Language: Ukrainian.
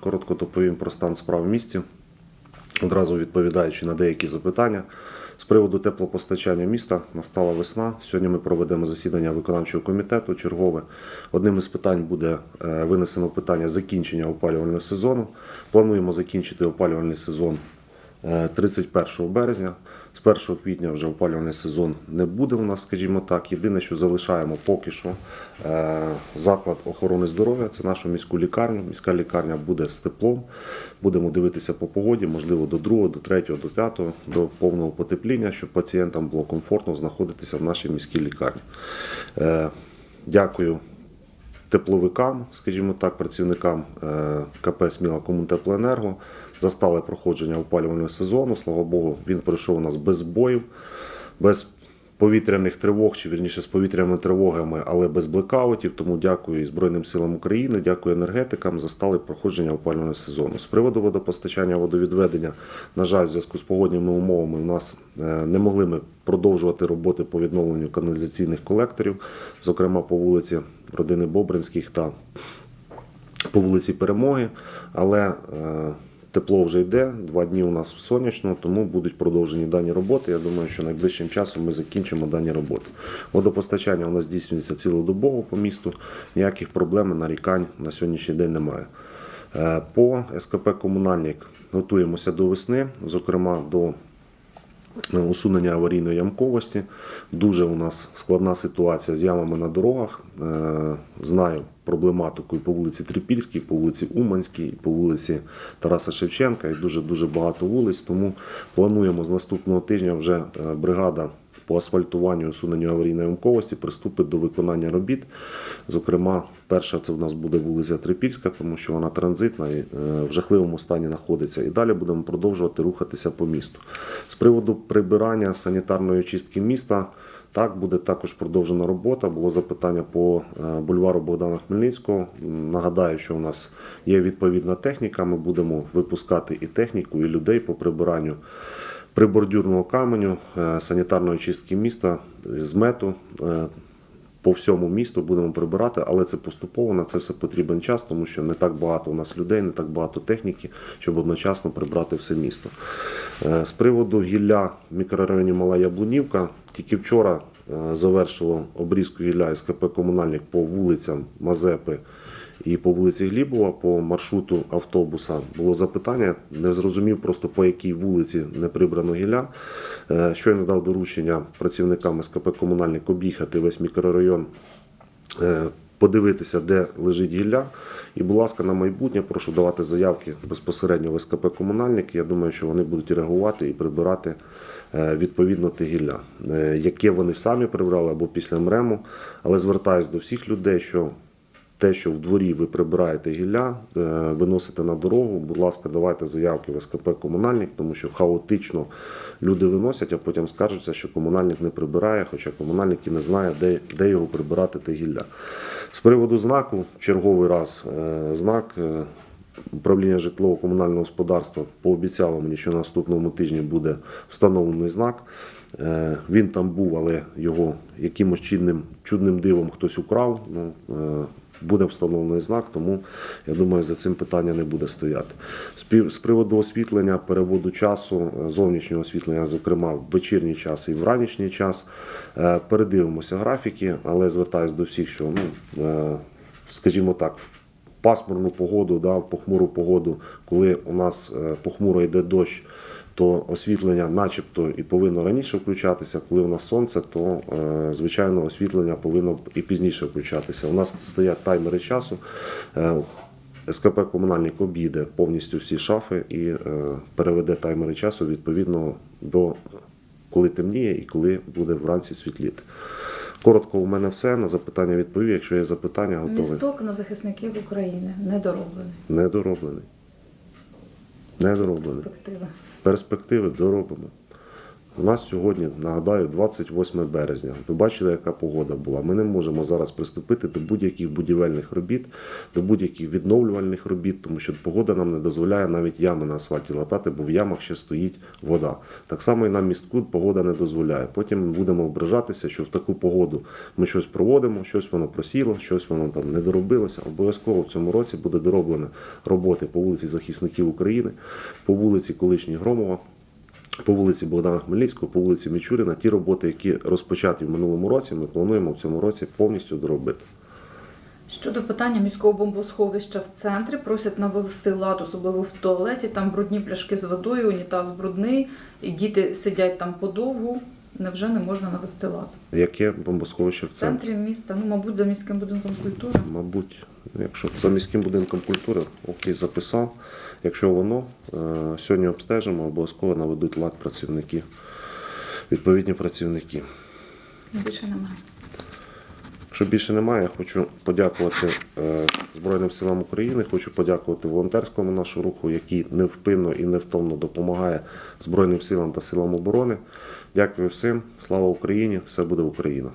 Коротко доповім про стан справ в місті, одразу відповідаючи на деякі запитання. З приводу теплопостачання міста настала весна. Сьогодні ми проведемо засідання виконавчого комітету. Чергове одним із питань буде е, винесено питання закінчення опалювального сезону. Плануємо закінчити опалювальний сезон 31 березня. З 1 квітня вже опалювальний сезон не буде у нас, скажімо так. Єдине, що залишаємо поки що е, заклад охорони здоров'я, це нашу міську лікарню. Міська лікарня буде з теплом. Будемо дивитися по погоді, можливо, до 2, до 3, до 5, до повного потепління, щоб пацієнтам було комфортно знаходитися в нашій міській лікарні. Е, Дякую тепловикам, скажімо так, працівникам е, КП Сміла Комунтеплоенерго за стале проходження опалювального сезону. Слава Богу, він пройшов у нас без боїв, без повітряних тривог, чи вірніше з повітряними тривогами, але без блекаутів. Тому дякую Збройним силам України, дякую енергетикам за стале проходження опалювального сезону. З приводу водопостачання водовідведення, на жаль, в зв'язку з погодніми умовами у нас е, не могли ми продовжувати роботи по відновленню каналізаційних колекторів, зокрема по вулиці родини Бобринських та по вулиці Перемоги, але е, тепло вже йде. Два дні у нас сонячно, тому будуть продовжені дані роботи. Я думаю, що найближчим часом ми закінчимо дані роботи. Водопостачання у нас здійснюється цілодобово по місту. Ніяких проблем і нарікань на сьогоднішній день немає. Е, По СКП Комунальник готуємося до весни, зокрема до усунення аварійної ямковості. Дуже у нас складна ситуація з ямами на дорогах. Е, Знаю проблематику і по вулиці Трипільській, і по вулиці Уманській, і по вулиці Тараса Шевченка, і дуже дуже багато вулиць. Тому плануємо з наступного тижня вже е, бригада. По асфальтуванню усуненню аварійної ямковості приступить до виконання робіт. Зокрема, перша це в нас буде вулиця Трипільська, тому що вона транзитна і е, в жахливому стані знаходиться. І далі будемо продовжувати рухатися по місту. З приводу прибирання санітарної очистки міста. Так, буде також продовжена робота. Було запитання по е, бульвару Богдана Хмельницького. Нагадаю, що у нас є відповідна техніка. Ми будемо випускати і техніку, і людей по прибиранню прибордюрного каменю, е, санітарної чистки міста, е, змету. е, По всьому місту будемо прибирати, але це поступово на це все потрібен час, тому що не так багато у нас людей, не так багато техніки, щоб одночасно прибрати все місто. З приводу гілля в мікрорайоні Мала Яблунівка, тільки вчора завершило обрізку гілля СКП Комунальник по вулицям Мазепи і по вулиці Глібова, по маршруту автобуса було запитання. Не зрозумів просто по якій вулиці не прибрано гілля. Е, Щойно дав доручення працівникам СКП Комунальник об'їхати весь мікрорайон е, подивитися, де лежить гілля. І, будь ласка, на майбутнє прошу давати заявки безпосередньо в СКП Комунальник. Я думаю, що вони будуть реагувати і прибирати е, відповідно те гілля, яке вони самі прибрали або після МРЕМу. Але звертаюся до всіх людей, що те, що в дворі ви прибираєте гілля, е, виносите на дорогу, будь ласка, давайте заявки в СКП комунальник, тому що хаотично люди виносять, а потім скаржаться, що комунальник не прибирає, хоча комунальник і не знає, де, де його прибирати те гілля. З приводу знаку, черговий раз е, знак. е, Управління житлово-комунального господарства пообіцяло мені, що наступному тижні буде встановлений знак. Він там був, але його якимось чудним, чудним дивом хтось украв. Ну, буде встановлений знак, тому я думаю, за цим питання не буде стояти. З приводу освітлення, переводу часу, е, зовнішнього освітлення, зокрема в вечірній час і в ранішній час, е, передивимося графіки, але звертаюся до всіх, що ну, е, скажімо так, в пасмурну погоду, да, похмуру погоду, коли у нас похмуро йде дощ, то освітлення начебто і повинно раніше включатися. Коли у нас сонце, то е, звичайно освітлення повинно і пізніше включатися. У нас стоять таймери часу. Е, СКП комунальник обійде повністю всі шафи і е, переведе таймери часу відповідно до коли темніє і коли буде вранці світліти. Коротко, у мене все. На запитання відповів. Якщо є запитання, готовий. Місток на захисників України недороблений. Недороблений. Недороблений. Перспектива. Перспективи доробимо. У нас сьогодні, нагадаю, 28 березня. Ви бачили, яка погода була. Ми не можемо зараз приступити до будь-яких будівельних робіт, до будь-яких відновлювальних робіт, тому що погода нам не дозволяє навіть ями на асфальті латати, бо в ямах ще стоїть вода. Так само і на містку погода не дозволяє. Потім ми будемо ображатися, що в таку погоду ми щось проводимо, щось воно просіло, щось воно там не доробилося. Обов'язково в цьому році буде дороблено роботи по вулиці захисників України, по вулиці колишній Громова по вулиці Богдана Хмельницького, по вулиці Мічуріна, ті роботи, які розпочаті в минулому році, ми плануємо в цьому році повністю доробити. Щодо питання міського бомбосховища в центрі, просять навести лад, особливо в туалеті. Там брудні пляшки з водою, унітаз брудний, і діти сидять там подовгу. Невже не можна навести лад? Яке бомбосховище в В центрі? центрі міста, ну, мабуть, за міським будинком культури. Мабуть, якщо за міським будинком культури, окей, записав. Якщо воно е, сьогодні обстежимо, обов'язково наведуть лад працівники, відповідні працівники. Більше немає. Якщо більше немає, я хочу подякувати е, Збройним силам України, хочу подякувати волонтерському нашому руху, який невпинно і невтомно допомагає Збройним силам та силам оборони. Дякую всім, слава Україні! Все буде Україна!